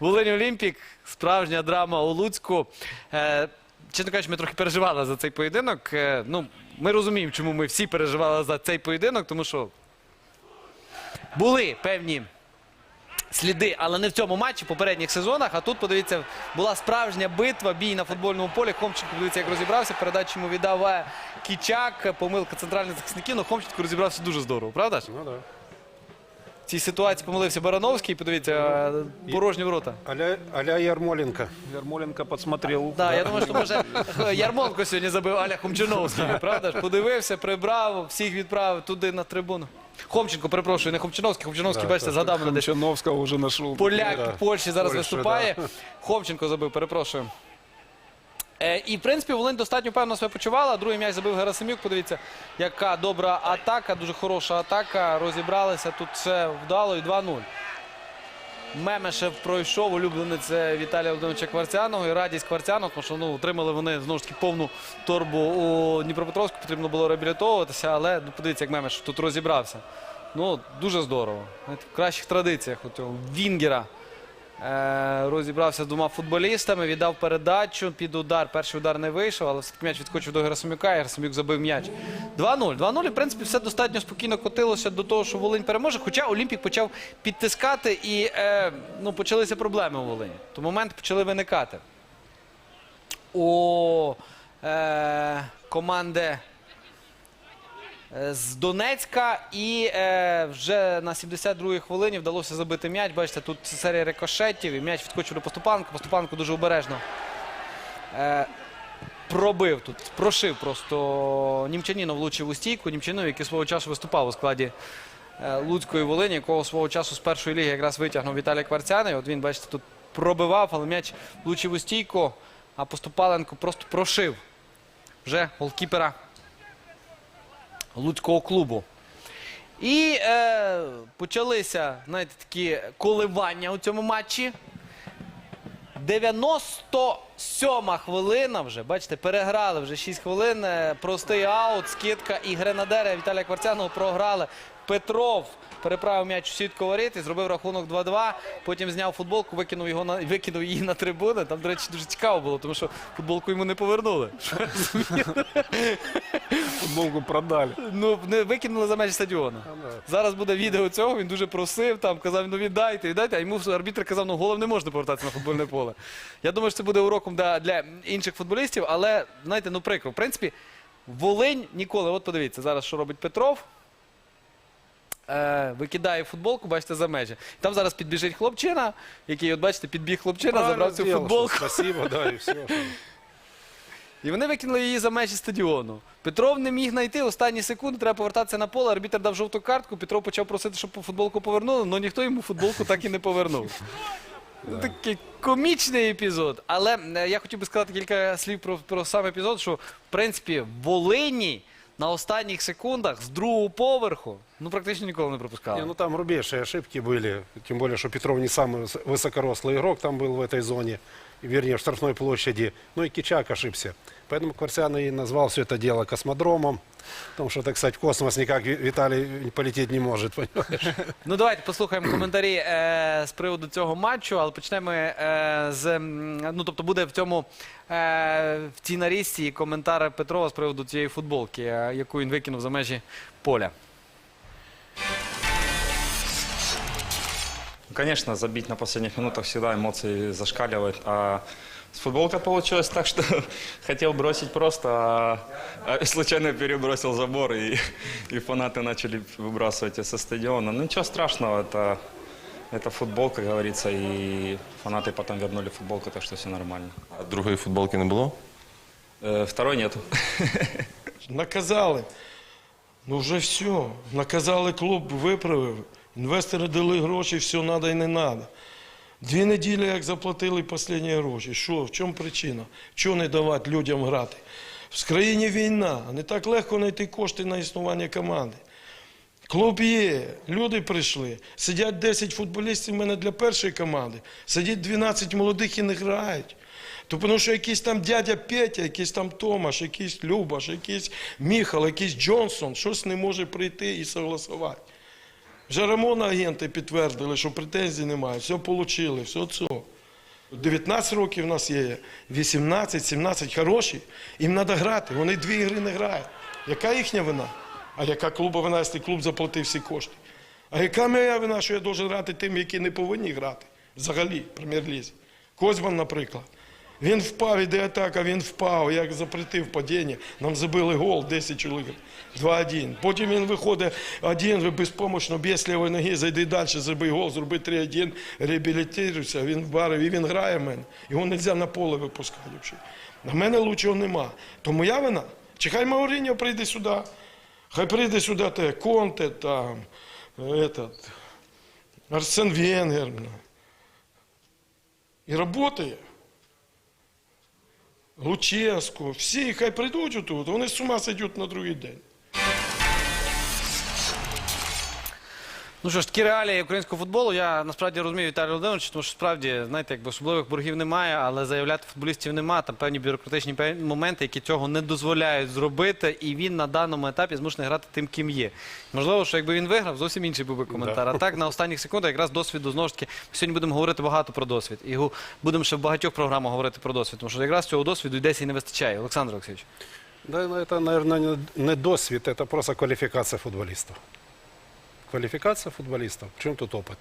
Волинь Олімпік, справжня драма у Луцьку. Е, чесно кажучи, ми трохи переживали за цей поєдинок. Е, ну, ми розуміємо, чому ми всі переживали за цей поєдинок, тому що були певні сліди, але не в цьому матчі, в попередніх сезонах. А тут, подивіться, була справжня битва, бій на футбольному полі. Хомченко, подивіться, як розібрався. Передачу йому віддав Кічак, помилка центральних захисників. Ну, Хомченко розібрався дуже здорово, правда ж? Ну да. В цій ситуації помилився Барановський, подивіться, е, порожні ворота. Аля, аля Ярмоленко. Ярмоленко подсмотрел. Да, я думаю, що може Ярмонко сьогодні забив Аля Хомчиновський, правда ж? Подивився, прибрав, всіх відправив туди на трибуну. Хомченко, перепрошую, не Хомчиновський. Хомчиновський, Да, бачите, так, згадав мене десь. Чановского уже нашел. Поляк Да. в Польщі зараз Польща, виступає. да. Хомченко забив, перепрошую. Е, і, в принципі, Волинь достатньо певно себе почувала. Другий м'яч забив Герасимюк. Подивіться, яка добра атака, дуже хороша атака. Розібралися. Тут все вдало і 2-0. Мемешев пройшов, улюбленець Віталія Володимировича Кварцяного і радість Кварцяного, тому що ну, отримали вони знову ж таки повну торбу у Дніпропетровську, потрібно було реабілітовуватися, але ну, подивіться, як Мемешев тут розібрався. Ну, дуже здорово. В кращих традиціях у цього Вінгера. Е, розібрався з двома футболістами, віддав передачу під удар. Перший удар не вийшов, але все-таки м'яч відскочив до Герасимюка, і Герасимюк забив м'яч. 2-0. 2-0, і, в принципі, все достатньо спокійно котилося до того, що Волинь переможе. Хоча Олімпік почав підтискати і е, ну, почалися проблеми у Волині. То моменти почали виникати. У е, команди з Донецька. І е, вже на 72-й хвилині вдалося забити м'яч. Бачите, тут серія рикошетів, і м'яч відскочив до Поступанка. Поступанко дуже обережно. Е, пробив тут, прошив просто Німчанінов влучив у стійку. Німчанінов, який свого часу виступав у складі е, Луцької Волині, якого свого часу з першої ліги якраз витягнув Віталій Кварцяний. От він, бачите, тут пробивав, але м'яч влучив у стійку, а Поступаленко просто прошив вже голкіпера Луцького клубу. І е, почалися знаєте, такі коливання у цьому матчі. 97 хвилина вже, бачите, переграли вже 6 хвилин. е, Простий аут, скидка і гренадери Віталія Кварцяного програли. Петров переправив м'яч у сітку воріт і зробив рахунок 2-2. Потім зняв футболку, викинув, його на, викинув її на трибуни. Там, до речі, дуже цікаво було, тому що футболку йому не повернули. Футболку продали. Ну, не викинули за межі стадіону. Зараз буде відео цього, він дуже просив, там казав, ну віддайте, віддайте. А йому арбітр казав, ну голом не можна повертатися на футбольне поле. Я думаю, що це буде уроком для, для інших футболістів, але знаєте, ну прикро. В принципі, Волинь ніколи. От подивіться, зараз що робить Петров. Е, викидає футболку, бачите, за межі. Там зараз підбіжить хлопчина, який, от бачите, підбіг хлопчина, забрав цю сделал, футболку. что Спасибо, да, и все. І вони викинули її за межі стадіону. Петров не міг знайти. Останні секунди треба повертатися на поле. Арбітр дав жовту картку. Петров почав просити, щоб футболку повернули, але ніхто йому футболку так і не повернув. Ну, Такий комічний епізод. Але е, я хотів би сказати кілька слів про, про сам епізод, що в принципі в Волині на останніх секундах з другого поверху ну практично ніколи не пропускали. Не, ну там рубейшие ошибки были. Тем более, что Петров не самый выс- высокорослый игрок там был в этой зоне. Вернее, в штрафной площади. Ну и Кичак ошибся. Поэтому Кварцян и назвал все это дело космодромом. Потому что, так сказать, в космос никак Ви- Виталий полететь не может, понимаешь? Ну, давайте послухаємо коментарі е, з приводу цього матчу, але почнемо е, з. м, Ну, тобто буде в цьому е, в цій нарізці коментар Петрова з приводу цієї футболки, е, яку він викинув за межі поля. Конечно, забить на последних минутах всегда эмоции зашкаливают. А с футболкой получилось так, что хотел бросить просто, а, а случайно перебросил забор, и, и фанаты начали выбрасывать ее со стадиона. Ну ничего страшного, это, это футбол, как говорится, и фанаты потом вернули футболку, так что все нормально. А другої футболки не було? Э, второй нету. Наказали. Ну вже все. Наказали клуб, виправив. Інвестори дали гроші, все треба і не треба. Дві неділі, як заплатили останні гроші. Що, в чому причина? Чого не давати людям грати? В країні війна, не так легко знайти кошти на існування команди. Клуб є, люди прийшли. Сидять 10 футболістів в мене для першої команди. Сидять 12 молодих і не грають. То тому що якийсь там дядя Петя, якийсь там Томаш, якийсь Любаш, якийсь Міхал, якийсь Джонсон, щось не може прийти і согласувати. Вже Рамона агенти підтвердили, що претензій немає, все отримали, все це. 19 років у нас є, 18, 17 хороші, їм треба грати, вони дві ігри не грають. Яка їхня вина? А яка клуба вина, якщо клуб заплатив всі кошти? А яка моя вина, що я должен грати тим, які не повинні грати? Взагалі, в прем'єр-лізі. Козьман, наприклад. Він впав, іде атака, він впав, як запретив падіння. Нам забили гол, 10 чоловік. 2-1. Потім він виходить один, безпомощно, без лівої ноги, зайди далі, забий гол, зроби 3-1, реабілітуйся, він вбарив і він грає в мене. Його не можна на поле випускати. На мене лучшого нема. То моя вина. Чи хай Мауріньо прийде сюди, хай прийде сюди те, Конте, там, этот, Арсен Венгер. І працює. Луческу, всі хай прийдуть отут, вони з ума сидять на другий день. Ну що ж, такі реалії українського футболу. Я насправді розумію Віталій Володимирович, тому що справді, знаєте, якби особливих боргів немає, але заявляти футболістів немає. Там певні бюрократичні моменти, які цього не дозволяють зробити. І він на даному етапі змушений грати тим, ким є. Можливо, що якби він виграв, зовсім інший був би коментар. А так на останніх секундах якраз досвіду знову ж таки. Сьогодні будемо говорити багато про досвід. І будемо ще в багатьох програмах говорити про досвід, тому що якраз цього досвіду десь і не вистачає. Олександр Олексійович. Да, ну, это, наверное, не, не досвід, это просто квалификация футболистов. Квалификация футболистов. В чем тут опыт?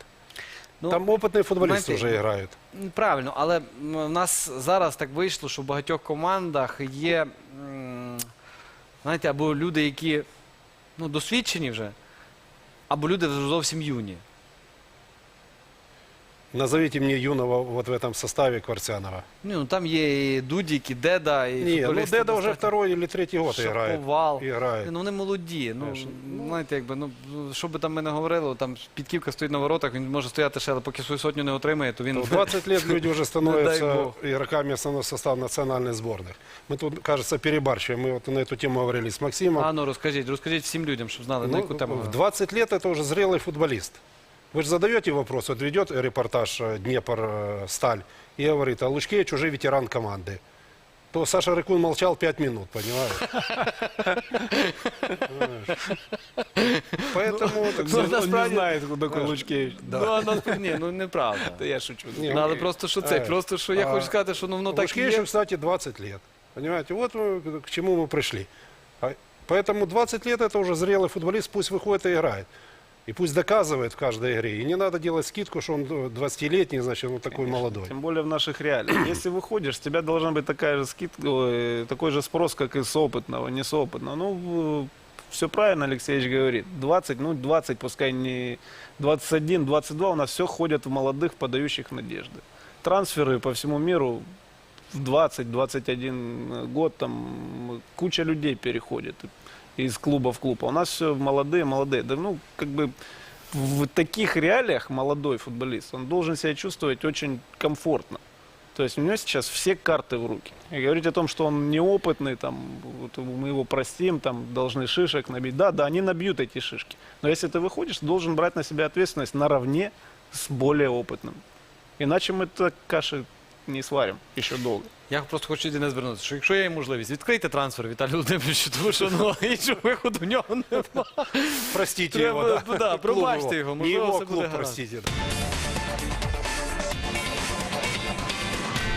Ну, Там опытные футболисты знаете, уже играют. М, Правильно, але м, в нас зараз так вийшло, що в багатьох командах є, м, знаєте, або люди, які ну, досвідчені вже, або люди вже зовсім юні. Назовите мне юного вот в этом составе Кварцянова. Ні, ну там є і Дудік, і Деда, і Не, ну футболісти Деда уже достатньо. второй или третий год играет. Шаповал. Играет. Ну вони молоді. Ну, Конечно. знаєте, якби, ну, що би там ми не говорили, там підківка стоїть на воротах, він може стояти ще, але поки свою сотню не отримає, то він В 20 лет люди уже дай становятся бог. игроками основного состава национальных сборных. Мы тут, кажется, перебарщиваем. Мы вот на эту тему говорили с Максимом. А ну розкажіть, розкажіть всім людям, щоб знали, на Ну, яку тему. в 20 лет это уже зрелый футболист. Вы же задаете вопрос, вот ведет репортаж э, Днепр э, Сталь и говорит, а Лучкевич уже ветеран команды. То Саша Рыкун молчал 5 минут, понимаешь? Понимаешь? Поэтому, так Ну, сказать, Он не насправді- знает, кто такой Лучкевич. Ну, а насправді, ні, ну неправда. Да я шучу. Не, Ну, але окей. просто що це? Е, Просто що я а, хочу сказати, що ну воно так і Лучкевичу, є. кстати, 20 лет. Понимаете, вот мы к чему мы пришли. А- Поэтому 20 лет это уже зрелый футболист, пусть выходит и играет. И пусть доказывает в каждой игре. И не надо делать скидку, что он 20-летний, значит, он такой молодой. Тем более в наших реалиях. Если выходишь, с тебя должна быть такая же скидка, ой, такой же спрос, как и с опытного, не с опытного. Ну, все правильно Алексеевич говорит. 20, ну 20, пускай не 21, 22, у нас все ходят в молодых, подающих надежды. Трансферы по всему миру в 20-21 год там куча людей переходит из клуба в клуб. А у нас все молодые, молодые. Да, ну, как бы в таких реалиях молодой футболист, он должен себя чувствовать очень комфортно. То есть у него сейчас все карты в руки. И говорить о том, что он неопытный, там, вот мы его простим, там, должны шишек набить. Да, да, они набьют эти шишки. Но если ты выходишь, ты должен брать на себя ответственность наравне с более опытным. Иначе мы так каши не сварим еще долго. Я просто хочу єдине звернутися, що якщо є можливість, відкрийте трансфер Віталію Володимировичу, тому що ну, іншого виходу в нього немає. Простіть його, да. да, пробачте його, можливо, его все буде клуб, гаразд. простите.